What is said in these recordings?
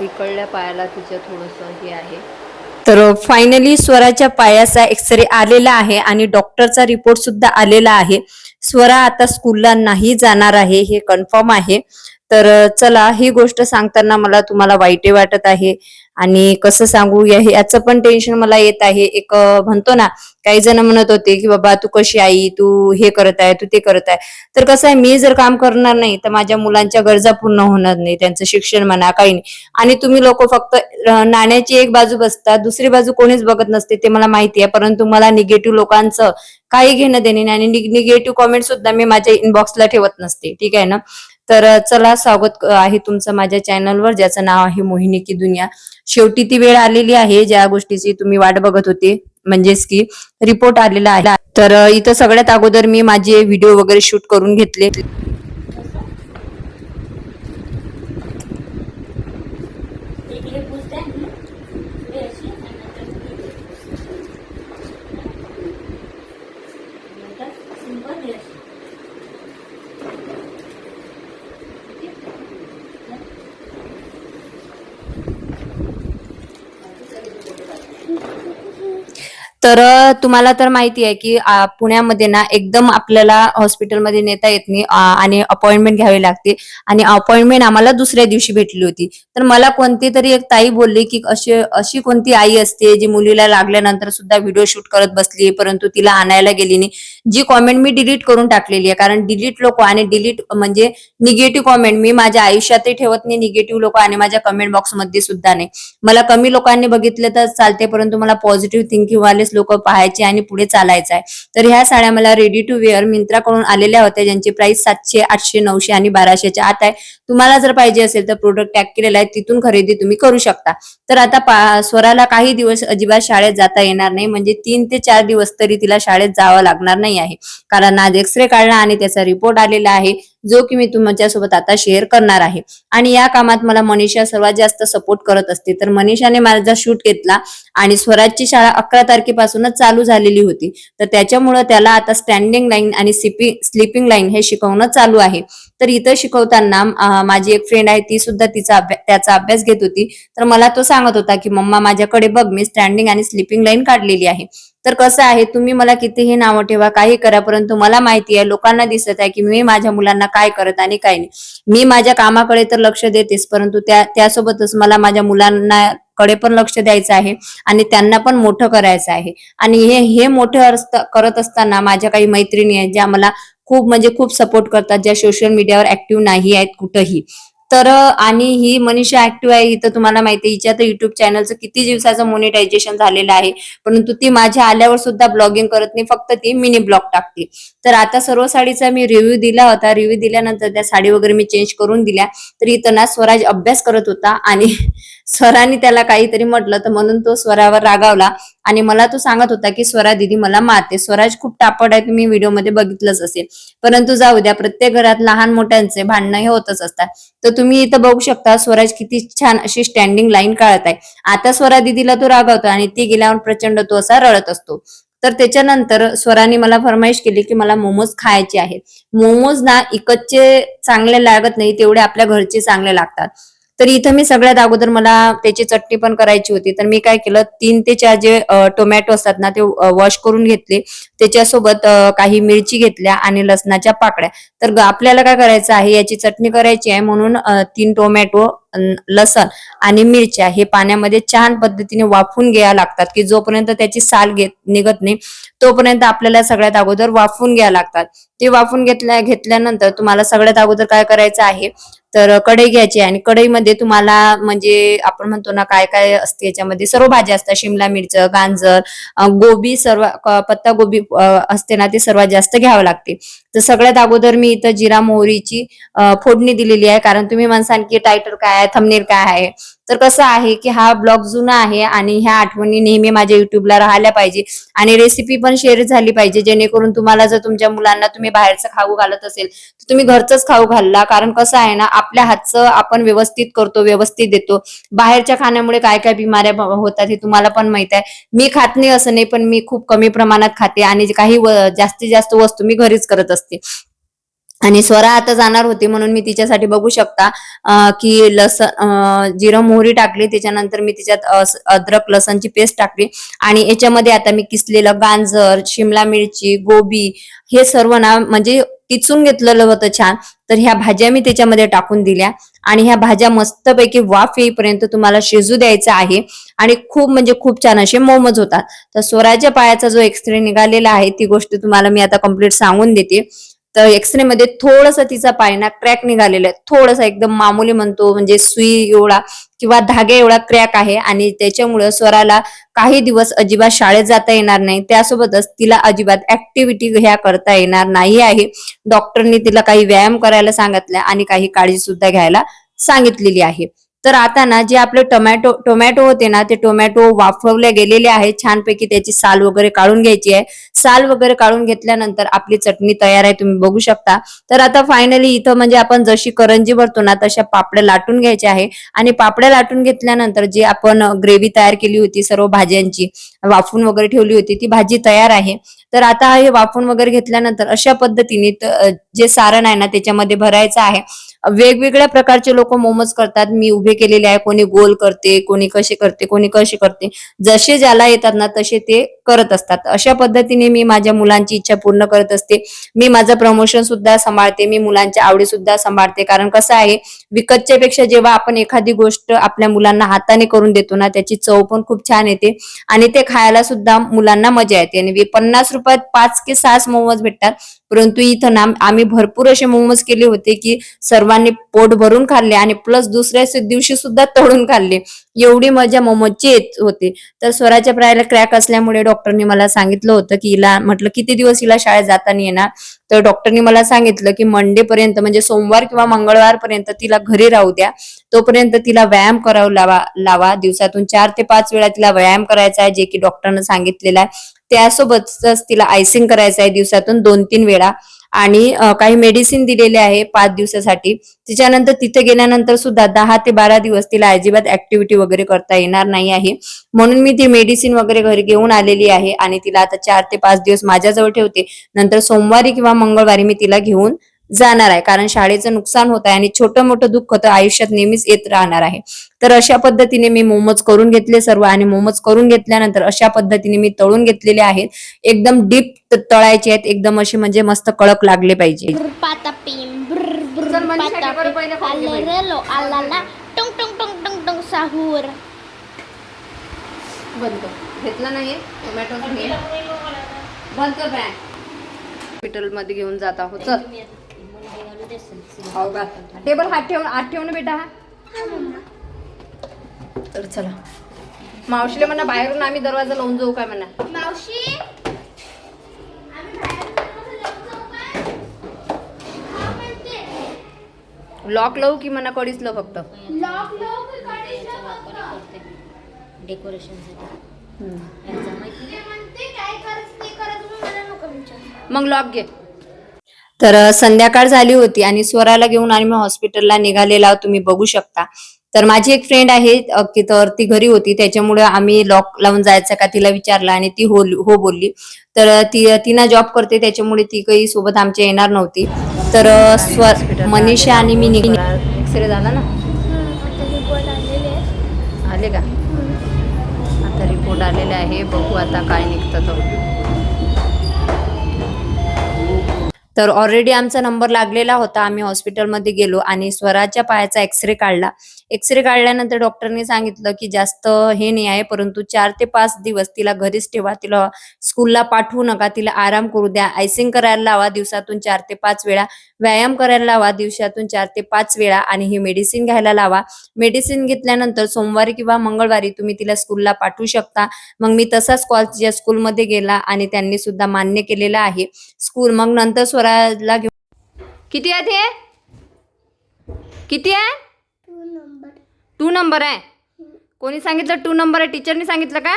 इकडल्या पायाला तिच्या थोडंसं हे आहे. तर फायनली स्वराच्या पायाचा एक्सरे आलेला आहे आणि डॉक्टरचा रिपोर्ट सुद्धा आलेला आहे. स्वरा आता स्कूलला नाही जाणार आहे हे कन्फर्म आहे. तर चला ही गोष्ट सांगताना मला तुम्हाला वाईटही वाटत आहे. आणि कसं सांगू या याचं पण टेन्शन मला येत आहे. एक म्हणतो ना काही जण म्हणत होते की बाबा तू कशी आई? तू हे करत आहे तू ते करत आहे. तर कसं आहे मी जर काम करणार नाही तर माझ्या मुलांच्या गरजा पूर्ण होणार नाही. त्यांचं शिक्षण म्हणा काही नाही. आणि तुम्ही लोक फक्त नाण्याची एक बाजू बसता दुसरी बाजू कोणीच बघत नसते ते मला माहिती आहे. परंतु मला निगेटिव्ह लोकांचं काही घेणं देणे नाही. आणि निगेटिव्ह कॉमेंट सुद्धा मी माझ्या इनबॉक्सला ठेवत नसते. ठीक आहे ना? तर चला स्वागत आहे तुमचं माझ्या चॅनलवर ज्याचं नाव आहे मोहिनी की दुनिया. शेवटी ती वेळ आलेली आहे ज्या गोष्टीची तुम्ही वाट बघत होते म्हणजेच की रिपोर्ट आलेला आहे. तर इथं सगळ्यात अगोदर मी माझे व्हिडिओ वगैरे शूट करून घेतले इकडे पुसते आणि पुढे अशी आणि नंतर पुढे पुसते. नंतर सिंपल हे अशी. तर तुम्हाला तर माहिती आहे की पुण्यामध्ये ना एकदम आपल्याला हॉस्पिटलमध्ये नेता येत नाही आणि अपॉइंटमेंट घ्यावी लागते. आणि अपॉइंटमेंट आम्हाला दुसऱ्या दिवशी भेटली होती. तर मला कोणती तरी एक ताई बोलली की अशी अशी कोणती आई असते जी मुलीला लागल्यानंतर सुद्धा व्हिडिओ शूट करत बसली परंतु तिला आणायला गेली नाही. जी कॉमेंट मी डिलीट करून टाकलेली आहे कारण डिलीट लोक आणि डिलीट म्हणजे निगेटिव्ह कॉमेंट. मी माझ्या आयुष्यातही ठेवत नाही निगेटिव्ह लोक आणि माझ्या कमेंट बॉक्समध्ये सुद्धा नाही. मला कमी लोकांनी बघितलं तर चालते परंतु मला पॉझिटिव्ह थिंकिंग वालेच लोक पाहायचे आणि पुढे चालायचं आहे. तर ह्या साड्या मला रेडी टू वेअर मिंत्राकडून आलेल्या होत्या ज्यांची प्राइस सातशे आठशे नऊशे आणि बाराशेच्या आत आहे. तुम्हाला जर पाहिजे असेल तर प्रोडक्ट टॅग केलेला आहे तिथून खरेदी तुम्ही करू शकता. तर आता पा- स्वराला काही दिवस अजिबात शाळेत जाता येणार नाही म्हणजे तीन ते चार दिवस तरी तिला शाळेत जावं लागणार नाही आहे. कारण आज एक्सरे काढला आणि त्याचा रिपोर्ट आलेला आहे. जो की मी तुमच्यासोबत आता शेअर करणार आहे. आणि या कामात मला मनीषा सर्वात जास्त सपोर्ट करत असते. तर मनीषाने माझा शूट घेतला आणि स्वराजची शाळा अकरा तारखेपासूनच चालू झालेली होती. तर त्याच्यामुळे त्याला आता स्टँडिंग लाईन आणि स्लिपिंग लाईन हे शिकवणं चालू आहे. तर इथं शिकवताना माझी एक फ्रेंड आहे ती सुद्धा तिचा अभ्यास त्याचा अभ्यास घेत होती. तर मला तो सांगत होता की मम्मा माझ्याकडे बघ मी स्टँडिंग आणि स्लिपिंग लाईन काढलेली आहे. तर कसं आहे तुम्ही मला कितीही नावं ठेवा काही करा परंतु मला माहिती आहे लोकांना दिसत आहे की मी माझ्या मुलांना काय करत आणि काय नाही. मी माझ्या कामाकडे तर लक्ष देतेच परंतु त्या त्यासोबतच मला माझ्या मुलांना कडे पण लक्ष द्यायचं आहे आणि त्यांना पण मोठं करायचं आहे. आणि हे हे मोठं करत असताना माझ्या काही मैत्रिणी आहेत ज्या मला खूप म्हणजे खूप सपोर्ट करतात ज्या सोशल मीडियावर ऍक्टिव्ह नाही आहेत कुठंही. तर आणि ही मनीषा ऍक्टिव्ह आहे इथं तुम्हाला माहिती आहे हिच्या तर युट्यूब चॅनलचं किती दिवसाचं मोनिटायझेशन झालेलं आहे. परंतु ती माझ्या आल्यावर सुद्धा ब्लॉगिंग करत नाही फक्त ती मिनी ब्लॉग टाकते. तर आता सर्व साडीचा मी रिव्ह्यू दिला होता. रिव्ह्यू दिल्यानंतर त्या साडी वगैरे मी चेंज करून दिल्या. तर इथं ना स्वराज अभ्यास करत होता आणि स्वराने त्याला काहीतरी म्हटलं तर म्हणून तो स्वरावर रागावला. आणि मला तो सांगत होता की स्वरा दिदी मला मारते. स्वराज खूप टापड आहे. तुम्ही व्हिडिओमध्ये बघितलंच असेल. परंतु जाऊ द्या प्रत्येक घरात लहान मोठ्यांचे भांडणं हे होतच असतात. तर तुम्ही इथं बघू शकता स्वराज किती छान अशी स्टँडिंग लाईन काढत आहे. आता स्वरा दिदीला तो रागावतो आणि ती गेल्यावर प्रचंड तो असा रडत असतो. तर त्याच्यानंतर स्वराने मला फरमाईश केली की मला मोमोज खायचे आहेत. मोमोज ना इकतचे चांगले लागत नाही तेवढे आपल्या घरचे चांगले लागतात. तर इथं मी सगळ्यात अगोदर मला त्याची चटणी पण करायची होती. तर मी काय केलं तीन ते चार जे टोमॅटो असतात ना ते वॉश करून घेतले. त्याच्यासोबत काही मिरची घेतल्या आणि लसणाच्या पाकळ्या. तर आपल्याला काय करायचं आहे याची चटणी करायची आहे म्हणून तीन टोमॅटो लसण आणि मिरच्या हे पाण्यामध्ये छान पद्धतीने वाफून घ्यायला लागतात की जोपर्यंत त्याची साल घेत निघत नाही तोपर्यंत आपल्याला सगळ्यात अगोदर वाफून घ्यायला लागतात. ते वाफून घेतल्या घेतल्यानंतर तुम्हाला सगळ्यात अगोदर काय करायचं आहे तर कढई घ्यायची आहे आणि कढईमध्ये तुम्हाला म्हणजे आपण म्हणतो ना काय काय असते याच्यामध्ये? सर्व भाज्या असतात. शिमला मिरच गांजर गोबी सर्व पत्ता गोबी असते ना ते सर्वात जास्त घ्यावं लागते. तर सगळ्यात अगोदर मी इथं जिरा मोहरीची फोडणी दिलेली आहे. कारण तुम्ही म्हणसान की टायटल काय आहे थमनेर काय आहे? तर कसं आहे की हा ब्लॉग जुना आहे आणि ह्या आठवणी नेहमी माझ्या युट्यूबला राहिल्या पाहिजे आणि रेसिपी पण शेअर झाली पाहिजे जेणेकरून तुम्हाला जर तुमच्या मुलांना तुम्ही बाहेरचं खाऊ घालत असेल तर तुम्ही घरचंच खाऊ घालला कारण कसं आहे ना आपल्या हातचं आपण व्यवस्थित करतो व्यवस्थित देतो. बाहेरच्या खाण्यामुळे काय काय बिमाऱ्या होतात हे तुम्हाला पण माहीत आहे. मी खात नाही असं नाही पण मी खूप कमी प्रमाणात खाते आणि काही जास्तीत जास्त वस्तू मी घरीच करत असते. आणि स्वरा आता जाणार होती म्हणून मी तिच्यासाठी बघू शकता. की लसण जिरं मोहरी टाकली त्याच्यानंतर मी तिच्यात अद्रक लसणची पेस्ट टाकली. आणि याच्यामध्ये आता मी किसलेलं गांजर शिमला मिरची गोबी हे सर्व ना म्हणजे किचून घेतलेलं होतं छान. तर ह्या भाज्या मी त्याच्यामध्ये टाकून दिल्या. आणि ह्या भाज्या मस्तपैकी वाफ येईपर्यंत तुम्हाला शिजू द्यायचं आहे. आणि खूप म्हणजे खूप छान असे मोमोज होतात. तर स्वराच्या पायाचा जो एक्सरे निघालेला आहे ती गोष्ट तुम्हाला मी आता कंप्लीट सांगून देते. तर एक्सरे मध्ये थोडस तिचा पाय ना क्रॅक निघालेला आहे. थोडासा एकदम मामूली म्हणतो म्हणजे सुई एवढा किंवा धागे एवढा क्रॅक आहे आणि त्याच्यामुळे स्वराला काही दिवस अजिबात शाळेत जाता येणार नाही. त्यासोबतच तिला अजिबात ऍक्टिव्हिटी ह्या करता येणार नाही आहे. डॉक्टरनी तिला काही व्यायाम करायला सांगितलं आणि काही काळजी सुद्धा घ्यायला सांगितलेली आहे. तर आता ना जे आपले टोमॅटो टोमॅटो होते ना ते टोमॅटो वाफवले गेलेले आहेत. छानपैकी त्याची साल वगैरे काढून घ्यायची आहे. साल वगैरे काढून घेतल्यानंतर आपली चटणी तयार आहे तुम्ही बघू शकता. तर आता फायनली इथं म्हणजे आपण जशी करंजी भरतो ना तशा पापड्या लाटून घ्यायच्या आहे. आणि पापड्या लाटून घेतल्यानंतर जी आपण ग्रेव्ही तयार केली होती सर्व भाज्यांची वाफून वगैरे ठेवली होती ती भाजी तयार आहे. तर आता हे वाफून वगैरे घेतल्यानंतर अशा पद्धतीने जे सारण आहे ना त्याच्यामध्ये भरायचं आहे. वेगवेगळ्या प्रकारचे लोक मोमोज करतात. मी उभे केलेले आहे. कोणी गोल करते कोणी कसे करते कोणी कसे करते. जसे ज्याला येतात ना तसे ते करत असतात. अशा पद्धतीने मी माझ्या मुलांची इच्छा पूर्ण करत असते. मी माझं प्रमोशन सुद्धा सांभाळते. मी मुलांच्या आवडी सुद्धा सांभाळते. कारण कसं आहे विकतच्या पेक्षा जेव्हा आपण एखादी गोष्ट आपल्या मुलांना हाताने करून देतो ना त्याची चव पण खूप छान येते. आणि ते खायला सुद्धा मुलांना मजा येते. आणि पन्नास रुपयात पाच की सहा मोमोज भेटतात. परंतु इथं ना आम्ही भरपूर असे मोमोज केले होते की सर्वांनी पोट भरून खाल्ले आणि प्लस दुसऱ्या दिवशी सुद्धा तळून खाल्ले. एवढी मजा मोमोजची येत होती. तर स्वराच्या प्रायाला क्रॅक असल्यामुळे डॉक्टरनी मला सांगितलं होतं की हिला म्हटलं किती दिवस हिला शाळेत जाताना येणार? तर डॉक्टरनी मला सांगितलं की मंडे पर्यंत म्हणजे सोमवार किंवा मंगळवार पर्यंत तिला घरी राहू द्या. तोपर्यंत तिला व्यायाम करावा लावा लावा. दिवसातून चार ते पाच वेळा तिला व्यायाम करायचा आहे जे की डॉक्टरनं सांगितलेलं आहे. त्यासोबतच तिला आयसिंग करायचं आहे दिवसातून दोन तीन वेळा. आणि काही मेडिसिन दिलेले आहे पाच दिवसासाठी. तिच्यानंतर तिथे गेल्यानंतर सुद्धा दहा ते बारा दिवस तिला अजिबात ऍक्टिव्हिटी वगैरे करता येणार नाही आहे. म्हणून मी ती मेडिसिन वगैरे घरी घेऊन आलेली आहे. आणि तिला आता चार ते पाच दिवस माझ्याजवळ ठेवते. नंतर सोमवारी किंवा मंगळवारी मी तिला घेऊन जाणार आहे. कारण शाळेचं नुकसान होत आहे आणि छोटं मोठं दुःख तर आयुष्यात नेहमीच येत राहणार आहे. तर अशा पद्धतीने मी मोमोज करून घेतले सर्व आणि मोमोज करून घेतल्यानंतर अशा पद्धतीने मी तळून घेतलेले आहेत. एकदम डीप तळायचे आहेत. एकदम असे म्हणजे मस्त कळक लागले पाहिजे. घेतला नाही टोमॅटो बंद कर बॅग हॉस्पिटलमध्ये घेऊन जात आहोत. चल. हो का टेबल हात ठेवून हात ठेवून बेटा. हा तर चला. मावशीला म्हणा बाहेरून आम्ही दरवाजा लावून जाऊ काय म्हणा. मावशी? लॉक लावू की म्हणा कडीच लाव फक्त? डेकोरेशन मग लॉक घे. तर संध्याकाळ झाली होती आणि स्वराला घेऊन आणि मी हॉस्पिटलला निघालेला. तुम्ही बघू शकता. तर माझी एक फ्रेंड आहे की तर ती घरी होती. त्याच्यामुळे आम्ही लॉक लावून जायचं का तिला विचारलं आणि ती हो हो बोलली. तर ती तिना जॉब करते. त्याच्यामुळे ती काही सोबत आमच्या येणार नव्हती. तर स्व मनीषा आणि मी एक्सरे झाला ना? आता रिपोर्ट आलेले आहेत आले का? आता रिपोर्ट आलेला आहे. बघू आता काय निघतं तो. तर ऑलरेडी आमचा नंबर लागलेला होता. आम्ही हॉस्पिटलमध्ये गेलो आणि स्वराच्या पायाचा एक्सरे काढला. एक्सरे काढल्यानंतर डॉक्टरने सांगितलं की जास्त हे नाही आहे परंतु चार ते पाच दिवस तिला घरीच ठेवा. तिला स्कूलला पाठवू नका. तिला आराम करू द्या. आयसिंग करायला लावा दिवसातून चार ते पाच वेळा. व्यायाम करायला लावा दिवसातून चार ते पाच वेळा आणि ही मेडिसिन घ्यायला लावा. मेडिसिन घेतल्यानंतर सोमवारी किंवा मंगळवारी तुम्ही तिला स्कूलला पाठवू शकता. मग मी तसाच कॉल तिच्या स्कूलमध्ये गेला आणि त्यांनी सुद्धा मान्य केलेलं आहे. स्कूल मग नंतर स्वराला घेऊन किती आहे ते किती आहे? टू नंबर टू नंबर आहे. कोणी सांगितलं? टू नंबर आहे. टीचरनी सांगितलं का?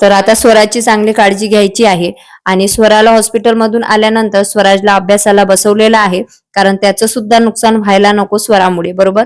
तर आता स्वराची चांगली काळजी घ्यायची आहे. आणि स्वराला हॉस्पिटलमधून आल्यानंतर स्वराजला अभ्यासाला बसवलेलं आहे. कारण त्याचं सुद्धा नुकसान व्हायला नको स्वरामुळे बरोबर?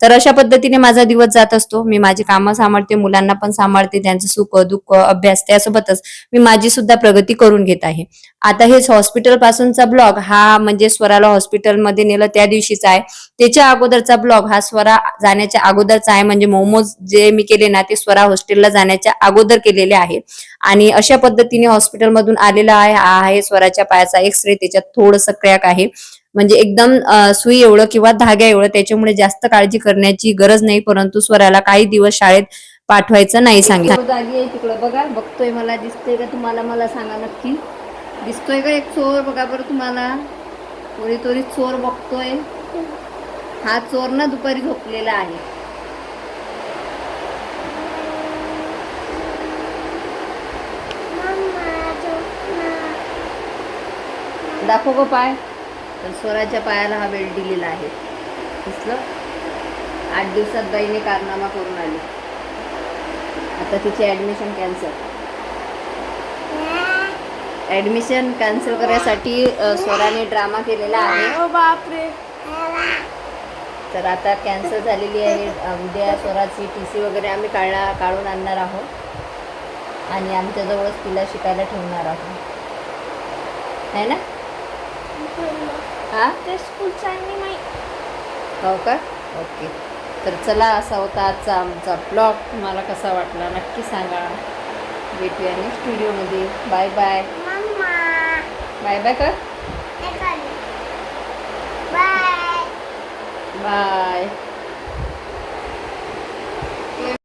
तर अशा पद्धतीने माझा दिवस जात असतो. मी माझी कामं सांभाळते मुलांना पण सांभाळते त्यांचं सुख दुःख अभ्यास त्यासोबतच मी माझी सुद्धा प्रगती करून घेत आहे. आता हेच हॉस्पिटल पासूनचा ब्लॉग हा म्हणजे स्वराला हॉस्पिटलमध्ये नेलं त्या दिवशीचा आहे. त्याच्या अगोदरचा ब्लॉग हा स्वरा जाण्याच्या अगोदरचा आहे. म्हणजे मोमोज जे मी केले ना ते स्वरा हॉस्टेलला जाण्याच्या अगोदर केलेले आहे. आणि अशा पद्धतीने हॉस्पिटलमधून आलेले आहे. हा आहे स्वराच्या पायाचा एक्सरे त्याच्यात थोडंसं क्रॅक आहे. म्हणजे एकदम सुई एवढं किंवा धाग्या एवढं त्याच्यामुळे जास्त काळजी करण्याची गरज नाही. परंतु स्वराला काही दिवस शाळेत पाठवायचं नाही सांगितलं. जागी आहे तिकडं. बघा बघतोय मला दिसतोय का? तुम्हाला मला सांगा नक्की. दिसतोय का एक चोर? बघा बरं तुम्हाला. थोडी थोडी चोर बघतोय. हा चोर ना दुपारी झोपलेला आहे. दाखव गो पाय. तर स्वराच्या पायाला हा बेल्ट दिलेला आहे. दिसलं? आठ दिवसात बाईने कारनामा करून आली. आता तिची ऍडमिशन कॅन्सल ऍडमिशन कॅन्सल करण्यासाठी अ, स्वराने ड्रामा केलेला आहे. बापरे. तर आता कॅन्सल झालेली आहे. उद्या स्वराची टी सी वगैरे आम्ही काढला काढून आणणार आहोत. आणि आमच्याजवळच तिला शिकायला ठेवणार आहोत. है ना? हा ते स्कूलचा आहे माहिती हो का? ओके. तर चला असा होता आजचा आमचा ब्लॉग. तुम्हाला कसा वाटला नक्की सांगा. भेटूया नेक्स्ट व्हिडिओमध्ये बाय बाय बाय बाय कर. Bye bye